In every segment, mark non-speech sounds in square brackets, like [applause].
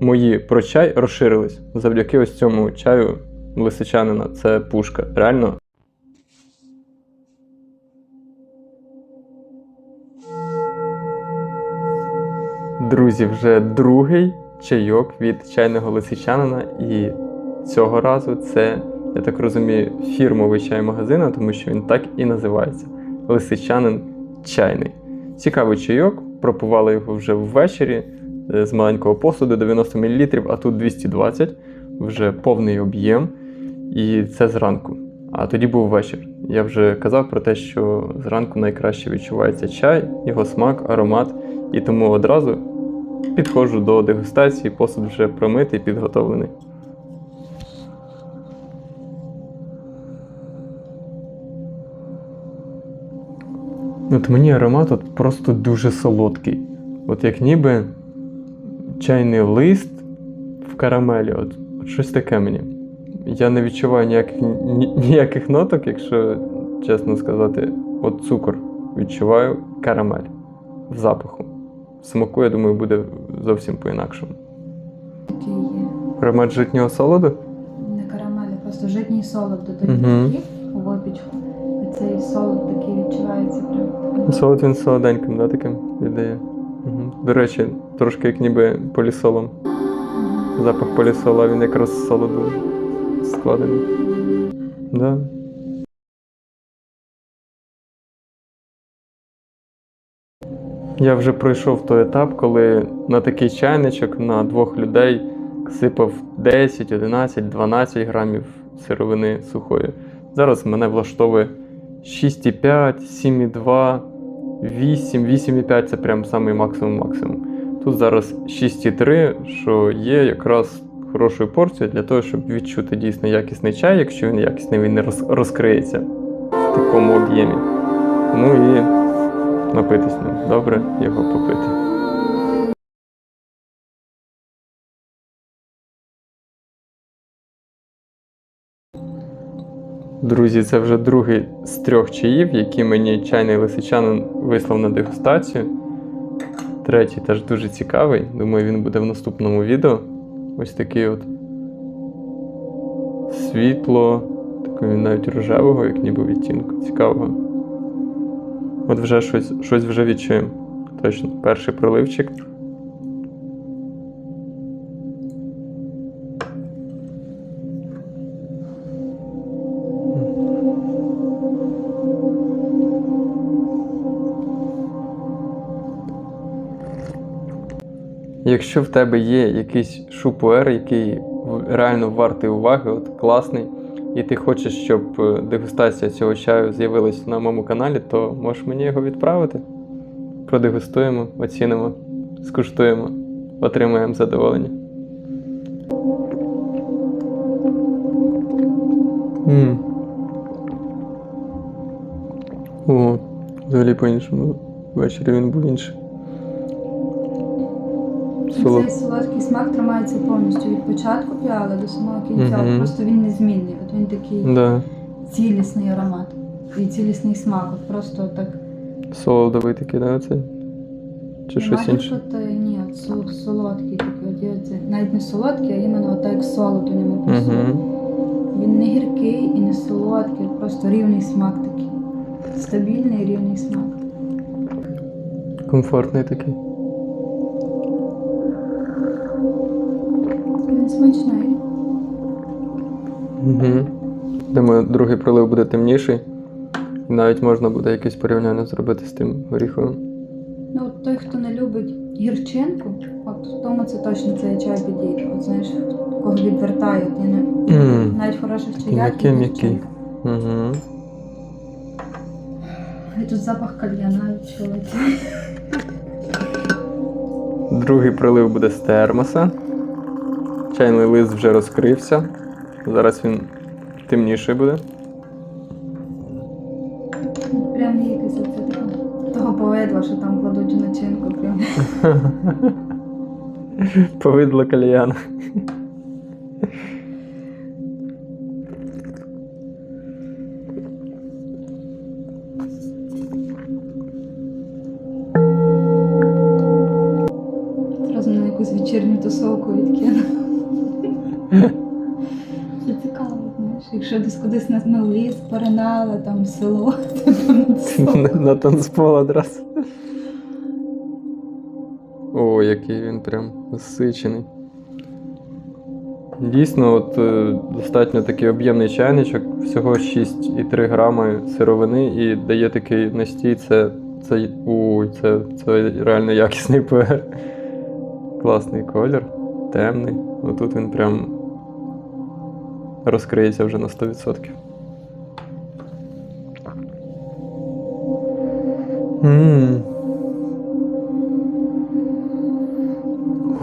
мої про чай розширились завдяки ось цьому чаю лисичанина. Це пушка. Реально. Друзі, вже другий чайок від чайного лисичанина. І цього разу це, я так розумію, фірмовий чай магазину, тому що він так і називається Лисичанин чайний. Цікавий чайок, пропивали його вже ввечері з маленького посуду 90 мл, а тут 220, вже повний об'єм. І це зранку. А тоді був вечір. Я вже казав про те, що зранку найкраще відчувається чай, його смак, аромат. І тому одразу підходжу до дегустації, посуд вже промитий, підготовлений. От мені аромат от просто дуже солодкий. От як ніби чайний лист в карамелі. От, от щось таке мені. Я не відчуваю ніяких, ні- ніяких ноток, якщо чесно сказати, от цукор відчуваю карамель в запаху. В смаку, я думаю, буде зовсім по-інакшому. Аромат житнього солоду? Не карамелі, просто житній солод додають такий у випічку. І цей солод такий відчувається прям. Солод він солоденьким, да, таким віддає. До речі, трошки як ніби полісолом. Запах полісола, він якраз солоду складений. Да. Я вже пройшов той етап, коли на такий чайничок на двох людей сипав 10, 11, 12 грамів сировини сухої. Зараз мене влаштовує 6,5, 7,2, 8, 8,5 це прям самий максимум максимум. Тут зараз 6,3, що є якраз хорошою порцією для того, щоб відчути дійсно якісний чай, якщо він якісний, він не роз- розкриється в такому об'ємі. Ну і напитись ним. Добре його попити. Друзі, це вже другий з трьох чаїв, які мені чайний лисичанин вислав на дегустацію. Третій теж дуже цікавий. Думаю, він буде в наступному відео. Ось такий от світло, такого навіть рожевого, як ніби відтінку. Цікавого. От вже щось, щось вже відчуємо. Точно, перший проливчик. Якщо в тебе є якийсь шупуер, який реально вартий уваги, от класний, і ти хочеш, щоб е, дегустація цього чаю з'явилась на моєму каналі, то можеш мені його відправити. Продегустуємо, оцінимо, скуштуємо, отримаємо задоволення. м О, взагалі по-іншому. Ввечері він був інший. Соло- Цей солодкий смак тримається повністю від початку піали до самого кінця. Мгм. Просто він незмінний. От він такий Да. цілісний аромат і цілісний смак. От просто так. Солодовий такий, да, оцей? Чи щось інше? Е, ні, от солодкий такий. От навіть не солодкий, а іменно от так як солод у ньому. Угу. Він не гіркий і не солодкий, просто рівний смак такий. Стабільний рівний смак. Комфортний такий. Смачний. Угу. Думаю, другий пролив буде темніший. І навіть можна буде якесь порівняння зробити з тим горіховим. Ну, от той, хто не любить гірчинку, от тому це точно цей чай підійде. От знаєш, кого відвертає, от, я не... Навіть хороших чаях. Угу. І тут запах кальяна відчувається. Другий пролив буде з термоса. Чайний лист вже розкрився. Зараз він темніший буде. Прям є якесь оце. Того повидла, що там кладуть начинку. Прям. [laughs] Повидло кальяна. Якщо десь кудись на на ліс перенали, там село, [laughs] [laughs] на. Танцпол одразу. О, який він прям насичений. Дійсно, от е, достатньо такий об'ємний чайничок, всього 6,3 грами сировини і дає такий настій. Це, це, ой, це, це реально якісний пуер. Класний колір, темний. Отут він прям розкриється вже на 100%. Ммм.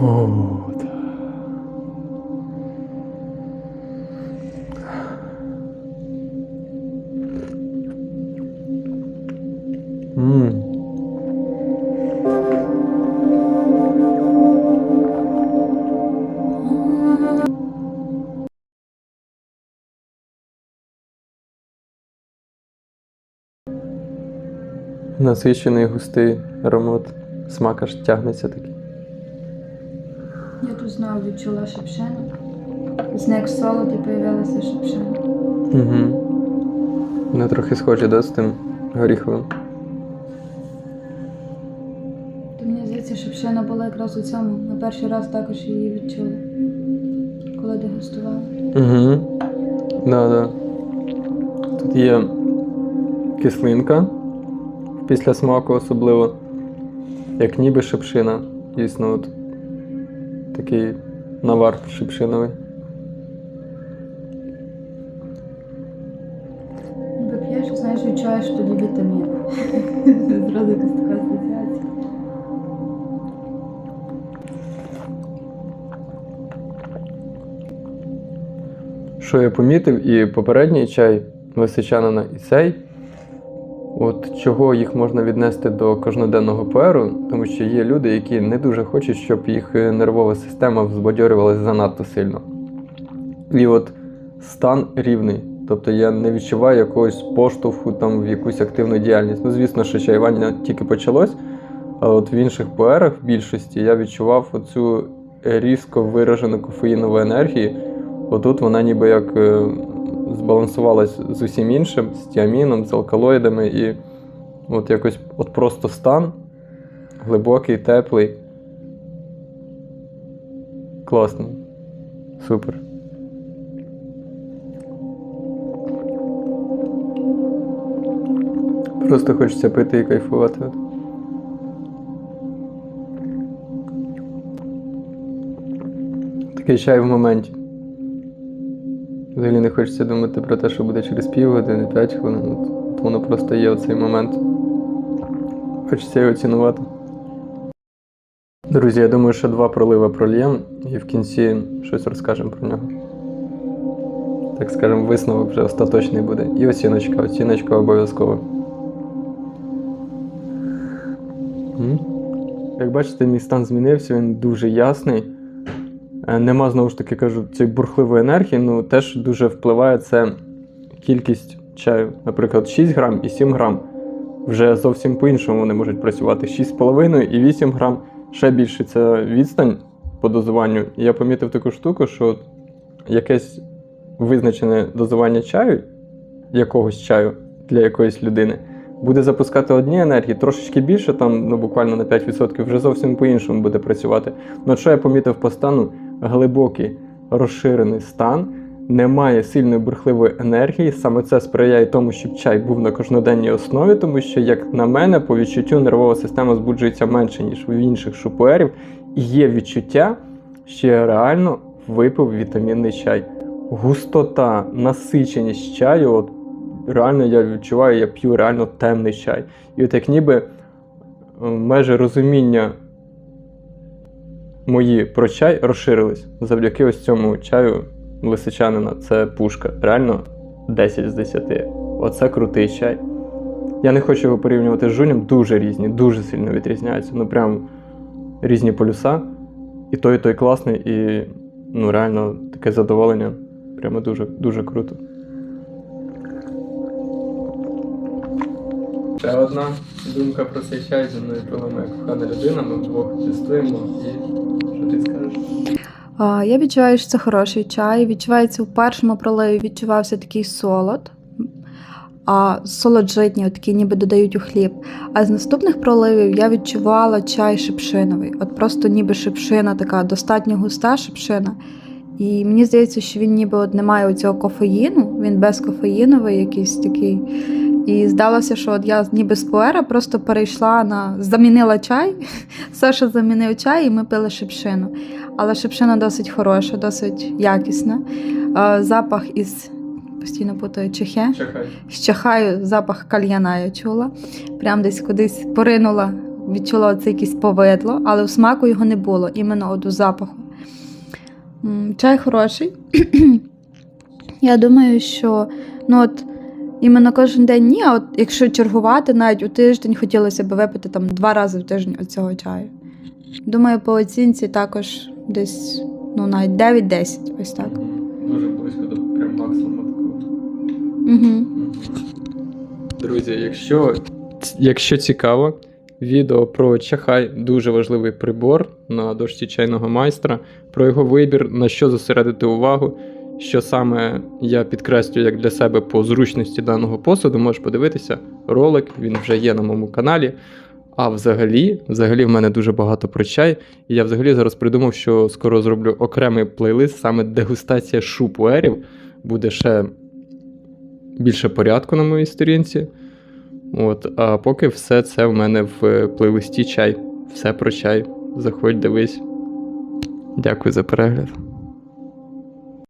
О, да. Ммм. Насичений густий аромат. Смак аж тягнеться такий. Я тут знову відчула шипшину. З в солоді появилася шипшина. Угу. Вони трохи схожі, да, з тим горіховим. То мені здається, шипшина була якраз у цьому. На перший раз також її відчула, коли дегустувала. Угу. Да, да. Тут є кислинка після смаку особливо. Як ніби шипшина. Дійсно, от такий навар шипшиновий. Вип'єш, знаєш, відчуваєш тоді вітамін. [laughs] Зразу якась така асоціація. Що я помітив, і попередній чай лисичанина, і цей. От чого їх можна віднести до кожноденного пуеру, тому що є люди, які не дуже хочуть, щоб їх е, нервова система взбадьорювалася занадто сильно. І от стан рівний. Тобто я не відчуваю якогось поштовху там в якусь активну діяльність. Ну, звісно, що чаювання тільки почалось, а от в інших пуерах, в більшості, я відчував оцю різко виражену кофеїнову енергію. Отут вона ніби як е, збалансувалась з усім іншим, з тіаміном, з алкалоїдами, і от якось от просто стан глибокий, теплий. Класний. Супер. Просто хочеться пити і кайфувати. Такий чай в моменті. Взагалі не хочеться думати про те, що буде через півгодини, 5 хвилин. От, воно просто є оцей момент. Хочеться його цінувати. Друзі, я думаю, що два пролива прольєм і в кінці щось розкажемо про нього. Так скажемо, висновок вже остаточний буде. І оціночка, оціночка обов'язково. Як бачите, мій стан змінився, він дуже ясний. Е, Нема знову ж таки кажу цієї бурхливої енергії. Ну теж дуже впливає це кількість чаю. Наприклад, 6 грам і 7 грам. Вже зовсім по-іншому вони можуть працювати. 6,5 і 8 грам ще більше це відстань по дозуванню. І я помітив таку штуку, що якесь визначене дозування чаю, якогось чаю для якоїсь людини, буде запускати одні енергії, трошечки більше, там, ну буквально на 5%, вже зовсім по-іншому буде працювати. Ну, що я помітив по стану, глибокий розширений стан, немає сильної бурхливої енергії. Саме це сприяє тому, щоб чай був на кожноденній основі, тому що, як на мене, по відчуттю нервова система збуджується менше, ніж в інших шупуерів. І є відчуття, що я реально випив вітамінний чай. Густота, насиченість чаю, от реально я відчуваю, я п'ю реально темний чай. І от як ніби межі розуміння мої про чай розширились завдяки ось цьому чаю лисичанина. Це пушка. Реально 10 з 10. Оце крутий чай. Я не хочу його порівнювати з жунем, дуже різні, дуже сильно відрізняються. Ну прям різні полюса. І той, і той класний, і ну реально таке задоволення. Прямо дуже, дуже круто. Ще одна думка про цей чай зі мною пила моя кохана людина. Ми вдвох тестуємо і що ти скажеш? Я відчуваю, що це хороший чай. Відчувається у першому проливі відчувався такий солод, а солод житній, такий ніби додають у хліб. А з наступних проливів я відчувала чай шипшиновий. От просто ніби шипшина, така достатньо густа шипшина. І мені здається, що він ніби от не має цього кофеїну, він безкофеїновий якийсь такий. І здалося, що от я ніби з пуера просто перейшла на замінила чай. [laughs] Саша замінив чай, і ми пили шипшину. Але шипшина досить хороша, досить якісна. Запах із постійно путаю чехе. З Чахаю запах кальяна я чула. Прям десь кудись поринула, відчула оце якесь повидло, але у смаку його не було, іменно от у запаху. Чай хороший. [clears throat] Я думаю, що ну от іменно кожен день ні, а от якщо чергувати, навіть у тиждень хотілося б випити там два рази в тиждень оцього чаю. Думаю, по оцінці також десь ну, навіть 9-10, ось так. Дуже близько до прям максимуму такого. Угу. Друзі, якщо, якщо цікаво, відео про чахай дуже важливий прибор на дошці чайного майстра, про його вибір, на що зосередити увагу, що саме я підкреслюю як для себе по зручності даного посуду, можеш подивитися ролик, він вже є на моєму каналі. А взагалі, взагалі, в мене дуже багато про чай. І я взагалі зараз придумав, що скоро зроблю окремий плейлист, саме дегустація шупуерів. Буде ще більше порядку на моїй сторінці. От, а поки все це в мене в е, плейлисті чай. Все про чай. Заходь, дивись. Дякую за перегляд.